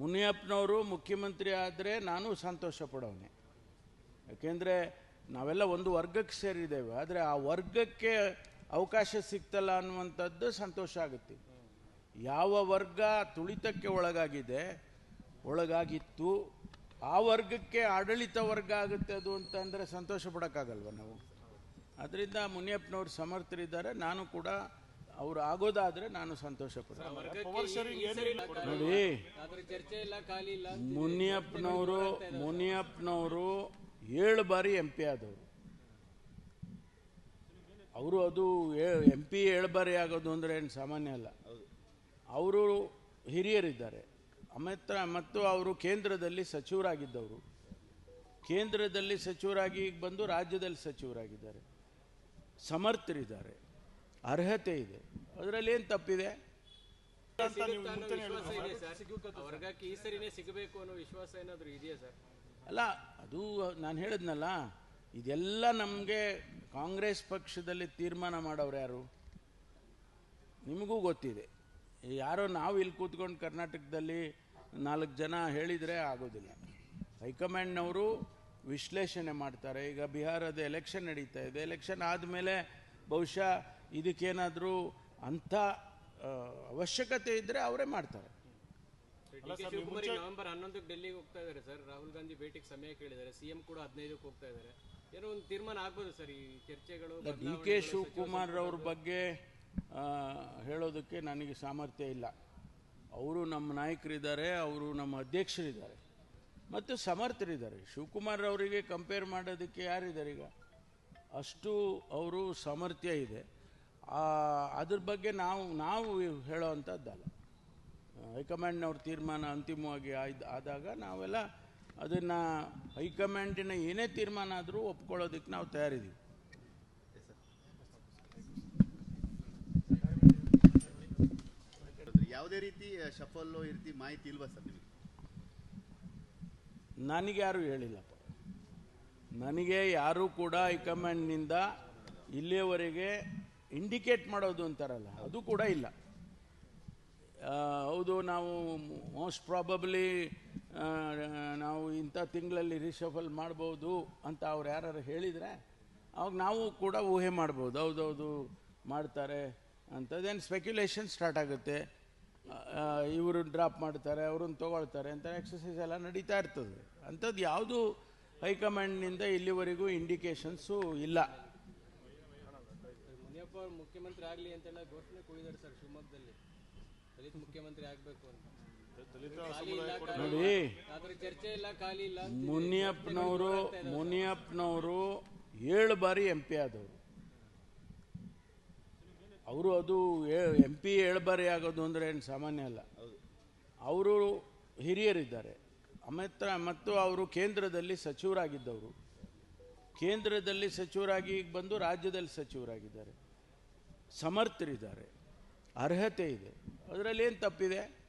ಮುನಿಯಪ್ಪನವರು ಮುಖ್ಯಮಂತ್ರಿ ಆದರೆ ನಾನು ಸಂತೋಷ ಪಡೋನೆ ಯಾಕೆಂದರೆ ನಾವೆಲ್ಲ ಒಂದು ವರ್ಗಕ್ಕೆ ಸೇರಿದ್ದೇವೆ, ಆದರೆ ಆ ವರ್ಗಕ್ಕೆ ಅವಕಾಶ ಸಿಗ್ತಲ್ಲ ಅನ್ನುವಂಥದ್ದು ಸಂತೋಷ ಆಗುತ್ತೆ. ಯಾವ ವರ್ಗ ತುಳಿತಕ್ಕೆ ಒಳಗಾಗಿದೆ, ಒಳಗಾಗಿತ್ತು, ಆ ವರ್ಗಕ್ಕೆ ಆಡಳಿತ ವರ್ಗ ಆಗುತ್ತೆ ಅದು ಅಂತಂದರೆ ಸಂತೋಷ ಪಡೋಕ್ಕಾಗಲ್ವ ನಾವು? ಅದರಿಂದ ಮುನಿಯಪ್ಪನವರು ಸಮರ್ಥರಿದ್ದಾರೆ, ನಾನು ಕೂಡ ಅವರು ಆಗೋದಾದ್ರೆ ನಾನು ಸಂತೋಷ ಪಡ್ತೀನಿ. ನೋಡಿ ಆದ್ರೆ ಚರ್ಚೆ ಇಲ್ಲ ಖಾಲಿ ಇಲ್ಲ ಮುನಿಯಪ್ಪನವರು ಮುನಿಯಪ್ಪನವರು ಏಳು ಬಾರಿ ಎಂ ಪಿ ಆದವರು. ಅವರು ಅದು ಎಂ ಪಿ ಏಳು ಬಾರಿ ಆಗೋದು ಅಂದ್ರೆ ಏನು ಸಾಮಾನ್ಯ ಅಲ್ಲ. ಅವರು ಹಿರಿಯರಿದ್ದಾರೆ. ಅಮಿತ್ರ ಮತ್ತು ಅವರು ಕೇಂದ್ರದಲ್ಲಿ ಸಚಿವರಾಗಿದ್ದವರು. ಕೇಂದ್ರದಲ್ಲಿ ಸಚಿವರಾಗಿ ಈಗ ಬಂದು ರಾಜ್ಯದಲ್ಲಿ ಸಚಿವರಾಗಿದ್ದಾರೆ. ಸಮರ್ಥರಿದ್ದಾರೆ. ಅರ್ಹತೆ ಇದೆ. ಅದರಲ್ಲಿ ಏನು ತಪ್ಪಿದೆ? ಸಿಗುತ್ತಾ ಅನ್ನೋ ವಿಶ್ವಾಸ ಇದೆ ಸರ್? ವರ್ಗಕ್ಕೆ ಈ ಸರಿನೇ ಸಿಗಬೇಕು ಅನ್ನೋ ವಿಶ್ವಾಸ ಏನಾದ್ರು ಇದೆಯಾ ಸರ್? ಅಲ್ಲ ಅದು ನಾನು ಹೇಳಿದ್ನಲ್ಲ ಇದೆಲ್ಲ ನಮಗೆ ಕಾಂಗ್ರೆಸ್ ಪಕ್ಷದಲ್ಲಿ ತೀರ್ಮಾನ ಮಾಡೋರು ಯಾರು? ನಿಮಗೂ ಗೊತ್ತಿದೆ. ಯಾರೋ ನಾವು ಇಲ್ಲಿ ಕೂತ್ಕೊಂಡು ಕರ್ನಾಟಕದಲ್ಲಿ ನಾಲ್ಕು ಜನ ಹೇಳಿದರೆ ಆಗೋದಿಲ್ಲ. ಹೈಕಮಾಂಡ್ನವರು ವಿಶ್ಲೇಷಣೆ ಮಾಡ್ತಾರೆ. ಈಗ ಬಿಹಾರದ ಎಲೆಕ್ಷನ್ ನಡೀತಾ ಇದೆ. ಎಲೆಕ್ಷನ್ ಆದಮೇಲೆ ಬಹುಶಃ ಇದಕ್ಕೇನಾದರೂ ಅಂಥ ಅವಶ್ಯಕತೆ ಇದ್ದರೆ ಅವರೇ ಮಾಡ್ತಾರೆ. ಡಿ ಕೆ ಶಿವಕುಮಾರ್ ನವೆಂಬರ್ ಹನ್ನೊಂದಕ್ಕೆ ಡೆಲ್ಲಿಗೆ ಹೋಗ್ತಾ ಇದ್ದಾರೆ ಸರ್. ರಾಹುಲ್ ಗಾಂಧಿ ಭೇಟಿಗೆ ಸಮಯ ಕೇಳಿದ್ದಾರೆ. ಸಿಎಂ ಕೂಡ ಹದಿನೈದಕ್ಕೆ ಹೋಗ್ತಾ ಇದ್ದಾರೆ. ಏನೋ ಒಂದು ತೀರ್ಮಾನ ಆಗ್ಬೋದು ಸರ್ ಈ ಚರ್ಚೆಗಳು ಡಿ ಕೆ ಶಿವಕುಮಾರ್ ಅವ್ರ ಬಗ್ಗೆ ಹೇಳೋದಕ್ಕೆ ನನಗೆ ಸಾಮರ್ಥ್ಯ ಇಲ್ಲ. ಅವರು ನಮ್ಮ ನಾಯಕರಿದ್ದಾರೆ ಅವರು ನಮ್ಮ ಅಧ್ಯಕ್ಷರಿದ್ದಾರೆ. ಮತ್ತು ಸಮರ್ಥರಿದ್ದಾರೆ. ಶಿವಕುಮಾರ್ ಅವರಿಗೆ ಕಂಪೇರ್ ಮಾಡೋದಕ್ಕೆ ಯಾರಿದ್ದಾರೆ ಈಗ? ಅಷ್ಟು ಅವರು ಸಾಮರ್ಥ್ಯ ಇದೆ. ಅದ್ರ ಬಗ್ಗೆ ನಾವು ನಾವು ಹೇಳೋವಂಥದ್ದಲ್ಲ ಹೈಕಮಾಂಡ್ನವ್ರ ತೀರ್ಮಾನ ಅಂತಿಮವಾಗಿ ಆಯ್ದು ಆದಾಗ ನಾವೆಲ್ಲ ಅದನ್ನು ಹೈಕಮಾಂಡಿನ ಏನೇ ತೀರ್ಮಾನ ಆದರೂ ಒಪ್ಕೊಳ್ಳೋದಕ್ಕೆ ನಾವು ತಯಾರಿದ್ದೀವಿ ಯಾವುದೇ ರೀತಿ ಶಫಲ್ಲು ಈ ರೀತಿ ಮಾಹಿತಿ ಇಲ್ವಾ ಸರ್ ನಿಮಗೆ? ನನಗೆ ಯಾರೂ ಹೇಳಿಲ್ಲಪ್ಪ. ನನಗೆ ಯಾರೂ ಕೂಡ ಹೈಕಮಾಂಡ್ನಿಂದ ಇಲ್ಲಿಯವರೆಗೆ ಇಂಡಿಕೇಟ್ ಮಾಡೋದು ಅಂತಾರಲ್ಲ, ಅದು ಕೂಡ ಇಲ್ಲ. ಹೌದು, ನಾವು ಮೋಸ್ಟ್ ಪ್ರಾಬಬ್ಲಿ ನಾವು ಇಂಥ ತಿಂಗಳಲ್ಲಿ ರಿಷಫಲ್ ಮಾಡ್ಬೋದು ಅಂತ ಅವ್ರು ಯಾರು ಹೇಳಿದರೆ, ಅವಾಗ ನಾವು ಕೂಡ ಊಹೆ ಮಾಡ್ಬೋದು, ಹೌದೌದು, ಮಾಡ್ತಾರೆ ಅಂಥದ್ದೇನು ಸ್ಪೆಕ್ಯುಲೇಷನ್ ಸ್ಟಾರ್ಟ್ ಆಗುತ್ತೆ. ಇವರು ಡ್ರಾಪ್ ಮಾಡ್ತಾರೆ, ಅವ್ರನ್ನ ತೊಗೊಳ್ತಾರೆ ಅಂತ ಎಕ್ಸಸೈಸ್ ಎಲ್ಲ ನಡೀತಾ ಇರ್ತದೆ. ಅಂಥದ್ದು ಯಾವುದು ಹೈಕಮಾಂಡ್ನಿಂದ ಇಲ್ಲಿವರೆಗೂ ಇಂಡಿಕೇಷನ್ಸು ಇಲ್ಲ. ಮುನಿಯಪ್ಪ ಅವ್ರು ಮುಖ್ಯಮಂತ್ರಿ ಆಗಲಿ ಅಂತೆಲ್ಲ ಘೋಷಣೆ ಕೂಗಿದ್ದಾರೆ ಸರ್ ಶಿವಮೊಗ್ಗದಲ್ಲಿ. ದಲಿತ ಮುಖ್ಯಮಂತ್ರಿ ಆಗಬೇಕು ಅಂತ. ನೋಡಿ ಚರ್ಚೆ ಇಲ್ಲ ಖಾಲಿ ಇಲ್ಲ ಮುನಿಯಪ್ಪನವರು ಮುನಿಯಪ್ಪನವರು ಏಳು ಬಾರಿ ಎಂ ಪಿ ಆದವರು. ಅವರು ಅದು ಎಂ ಪಿ ಏಳು ಬಾರಿ ಆಗೋದು ಅಂದರೆ ಏನು ಸಾಮಾನ್ಯ ಅಲ್ಲ. ಅವರು ಹಿರಿಯರಿದ್ದಾರೆ. ಅಮಿತ್ರ ಮತ್ತು ಅವರು ಕೇಂದ್ರದಲ್ಲಿ ಸಚಿವರಾಗಿದ್ದವರು. ಕೇಂದ್ರದಲ್ಲಿ ಸಚಿವರಾಗಿ ಈಗ ಬಂದು ರಾಜ್ಯದಲ್ಲಿ ಸಚಿವರಾಗಿದ್ದಾರೆ. ಸಮರ್ಥರಿದ್ದಾರೆ. ಅರ್ಹತೆ ಇದೆ. ಅದರಲ್ಲಿ ಏನು ತಪ್ಪಿದೆ?